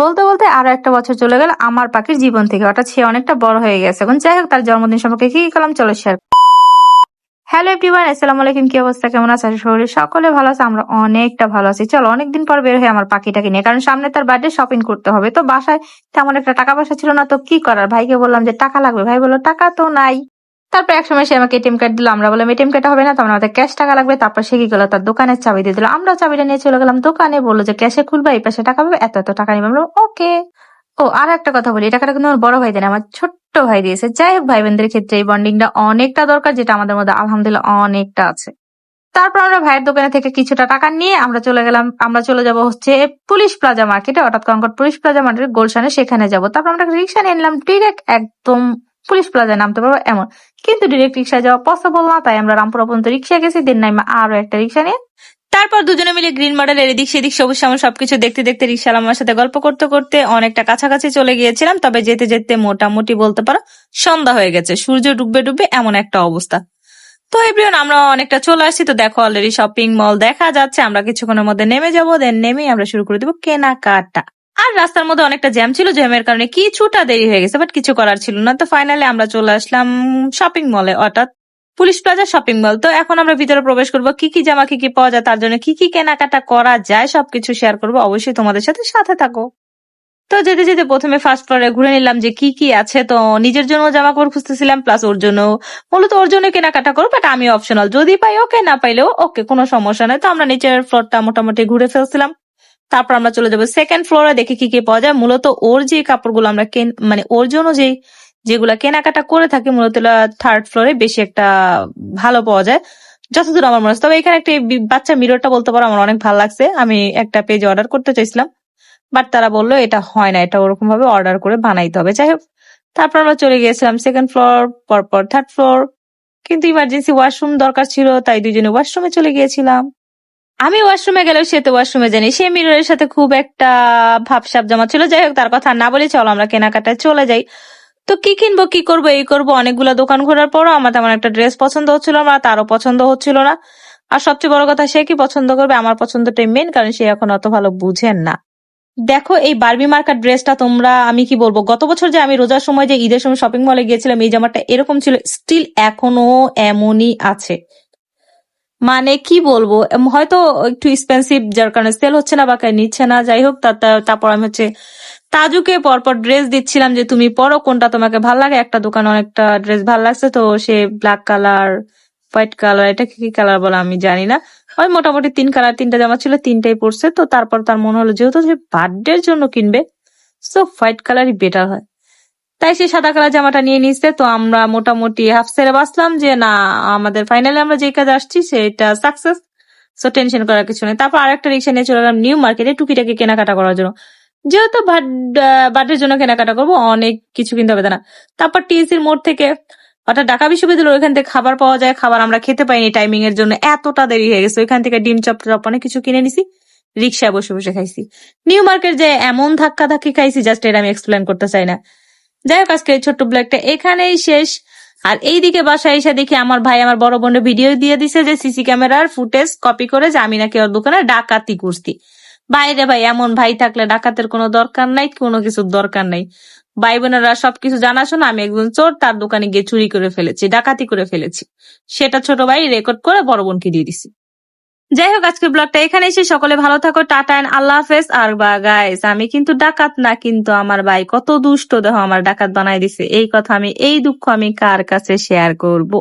বলতে বলতে আরও একটা বছর চলে গেল আমার পাখির জীবন থেকে। অর্থাৎ সে অনেকটা বড় হয়ে গেছে। এখন যাই হোক, তার জন্মদিন সম্পর্কে কি কি করলাম চলো শেয়ার হ্যালো এভরিওয়ান আসসালামু আলাইকুম। কি অবস্থা? কেমন আছে? আশা করি সকলে ভালো আছে, আমরা অনেকটা ভালো আছি। চলো, অনেকদিন পর বের হয়ে আমার পাখিটাকে নিয়ে, কারণ সামনে তার বার্থডে শপিং করতে হবে। তো বাসায় তেমন একটা টাকা পয়সা ছিল না, তো কি করার? ভাইকে বললাম যে, টাকা লাগবে? ভাই বলল, টাকা তো নাই। তারপর এক সময় সে আমাকে এটিএম কার্ড দিল, আমরা বললাম এটিএম কার্ড হবে না তখন আমাদের ক্যাশ টাকা লাগবে। তারপর সে কি করল? তার দোকানের চাবি দিয়ে দিল। আমরা চাবিটা নিয়ে চলে গেলাম দোকানে, বলল যে ক্যাশে খুলবা, এই পাশে টাকা পাবে, এত এত টাকা নিবে। আমরা ওকে ও, আর একটা কথা বলি টাকাটা কিন্তু আমার বড় ভাই দেন আমার ছোট্ট ভাই দিয়েছে। যাই হোক ভাই বোনদের ক্ষেত্রে এই বন্ডিংটা অনেকটা দরকার, যেটা আমাদের মধ্যে আলহামদুলিল্লাহ অনেকটা আছে। তারপর আমরা ভাইয়ের দোকানে থেকে কিছুটা টাকা নিয়ে আমরা চলে গেলাম, আমরা চলে যাব হচ্ছে পুলিশ প্লাজা মার্কেটে, অর্থাৎ কঙ্কট পুলিশ প্লাজা মার্কেটের গোলশানে, সেখানে যাব। তারপর আমরা রিক্সা নিয়ে নিলাম ডিরেক্ট একদম পুলিশ প্লাজায় নামতে পারব এমন। কিন্তু ডিরেক্ট রিক্সায় যাওয়া পসিবল না, তাই আমরা রামপুরা পর্যন্ত রিক্সা গেছি দিন নাইমা আরও একটা রিক্সা নিয়ে। তারপর দুজনে মিলে গ্রিন মডেলের এদিক সেদিক সবুজ শ্যামল সবকিছু দেখতে দেখতে রিক্সা আমার সাথে গল্প করতে করতে অনেকটা কাছাকাছি চলে গিয়েছিলাম, তবে যেতে যেতে মোটামুটি বলতে পারো সন্ধ্যা হয়ে গেছে, সূর্য ডুববে ডুববে এমন একটা অবস্থা। তো এভরিওন আমরা অনেকটা চলে আসছি, তো দেখো অলরেডি শপিং মল দেখা যাচ্ছে, আমরা কিছুক্ষণের মধ্যে নেমে যাব দেন নেমেই আমরা শুরু করে দেবো কেনাকাটা। আর রাস্তার মধ্যে অনেকটা জ্যাম ছিল জ্যামের কারণে কিছুটা দেরি হয়ে গেছে বাট কিছু করার ছিল না। তো ফাইনালি আমরা চলে আসলাম শপিং মলে অর্থাৎ পুলিশ প্লাজা শপিং মল তো এখন আমরা ভিতরে প্রবেশ করব, কি কি জামা কি কি পাওয়া যায়, তার জন্য কি কি কেনাকাটা করা যায়, সবকিছু শেয়ার করব। অবশ্যই তোমাদের সাথে সাথে থাকো। তো যেতে যেতে প্রথমে ফার্স্ট ফ্লোরে ঘুরে নিলাম যে কি কি আছে। তো নিজের জন্য জামা কাপড় খুঁজতেছিলাম প্লাস ওর জন্য, মূলত ওর জন্য কেনাকাটা করব বাট আমি অপশনাল যদি পাই ওকে না পাইলেও ওকে কোনো সমস্যা নেই। তো আমরা নিচের ফ্লোরটা মোটামুটি ঘুরে ফেলছিলাম। তারপর আমরা চলে যাব সেকেন্ড ফ্লোরে দেখি কি কি পাওয়া যায়। মূলত ওর যে কাপড়গুলো আমরা মানে ওর জন্য যে যেগুলা কেনাকাটা করে থাকি, মূলত থার্ড ফ্লোরে বেশি একটা ভালো পাওয়া যায়। যতদূর আমার মনে তবে এখানে একটা বাচ্চা মিররটা বলতে পারো, আমার অনেক ভালো লাগছে। আমি একটা পেজে অর্ডার করতে চাইছিলাম বাট তারা বলল এটা হয় না, এটা ওরকম ভাবে অর্ডার করে বানাইতে হবে। যাই হোক, তারপর আমরা চলে গিয়েছিলাম সেকেন্ড ফ্লোর পরপর থার্ড ফ্লোর কিন্তু ইমার্জেন্সি ওয়াশরুম দরকার ছিল, তাই দুজনে ওয়াশরুমে চলে গিয়েছিলাম। আমি ওয়াশরুমে গেলেও সে তো ওয়াশরুমে জানি সে মিররের সাথে খুব একটা ভাবসাব জমা ছিল যাই হোক, তার কথা না বলে চলো আমরা কেনাকাটায় চলে যাই। তো কি কিনবো, কি করব, এই করব, অনেকগুলো দোকান ঘোরার পরও আমার তেমন একটা ড্রেস পছন্দ হচ্ছিল না, তারও পছন্দ হচ্ছিল না। আর সবচেয়ে বড় কথা, সে কি পছন্দ করবে? আমার পছন্দটাই মেন কারণ সে এখন অত ভালো বুঝেন না। দেখো, এই বারবি মার্কার ড্রেসটা তোমরা, আমি কি বলব, গত বছর যে আমি রোজার সময় যে ঈদের সময় শপিং মলে গিয়েছিলাম, এই জামাটা এরকম ছিল স্টিল এখনও এমনই আছে। মানে কি বলব? হয়তো একটু এক্সপেন্সিভ যার কারণে সেল হচ্ছে না বা নিচ্ছে না, যাই হোক তারপর আমি হচ্ছে তাজুকে পরপর ড্রেস দিচ্ছিলাম যে তুমি পরো, কোনটা তোমাকে ভালো লাগে? একটা দোকানে অনেকটা ড্রেস ভালো লাগছে, তো সে ব্ল্যাক কালার হোয়াইট কালার এটা কি কি কালার বলে আমি জানি না। ওই মোটামুটি তিন কালার তিনটা জামা ছিল, তিনটাই পরছে, তো তারপর তার মনে হলো যেহেতু সে বার্থডের জন্য কিনবে সো হোয়াইট কালারই বেটার হয়। তাই সে সাদা কালার জামাটা নিয়ে নিচ্ছে তো আমরা মোটামুটি হাফ সেরে বাসলাম যে, না, আমাদের ফাইনালি আমরা যে কাজে আসছি সেটা সাকসেস সো টেনশন করার কিছু নেই। তারপর আরেকটা রিক্সা নিয়ে চলে গেলাম নিউ মার্কেটে টুকিটাকি কেনাকাটা করার জন্য। যেহেতু বার্থডের জন্য কেনাকাটা করব, অনেক কিছু কিনতে হবে না? তারপর টিএসির মোড় থেকে অর্থাৎ ঢাকা বিশ্ববিদ্যালয়, ওইখান থেকে খাবার পাওয়া যায়, খাবার আমরা খেতে পাইনি টাইমিং এর জন্য। এতটা দেরি হয়ে গেছে। ওইখান থেকে ডিম চপ টপ অনেক কিছু কিনে নিছি, রিক্সায় বসে বসে খাইছি। নিউ মার্কেট যে এমন ধাক্কা ধাক্কি খাইছি জাস্ট এটা আমি এক্সপ্লেন করতে চাই না। যাই হোক আজকে ছোট্ট ব্লগটা এখানেই শেষ। আর এইদিকে বাসায় এসে দেখি আমার ভাই আমার বড় বোনের ভিডিও দিয়ে দিছে যে সিসি ক্যামেরার ফুটেজ কপি করে যে আমি নাকি ওর দোকানে ডাকাতি করছি। বাইরে ভাই, এমন ভাই থাকলে ডাকাতের কোনো দরকার নাই, কোনো কিছুর দরকার নাই। ভাই বোনেরা সবকিছু জানাশোনা, আমি একজন চোর, তার দোকানে গিয়ে চুরি করে ফেলেছি, ডাকাতি করে ফেলেছি। সেটা ছোট ভাই রেকর্ড করে বড় বোনকে দিয়ে দিছি। যাই হোক, আজকের ব্লগটা এখানে এসে সকলে ভালো থাকো, টাটা এন্ড আল্লাহ হাফেজ। আর বা গাইস আমি কিন্তু ডাকাত না, কিন্তু আমার ভাই কত দুষ্ট দেহ আমার ডাকাত বানাই দিছে। এই কথা আমি, এই দুঃখ আমি কার কাছে শেয়ার করব?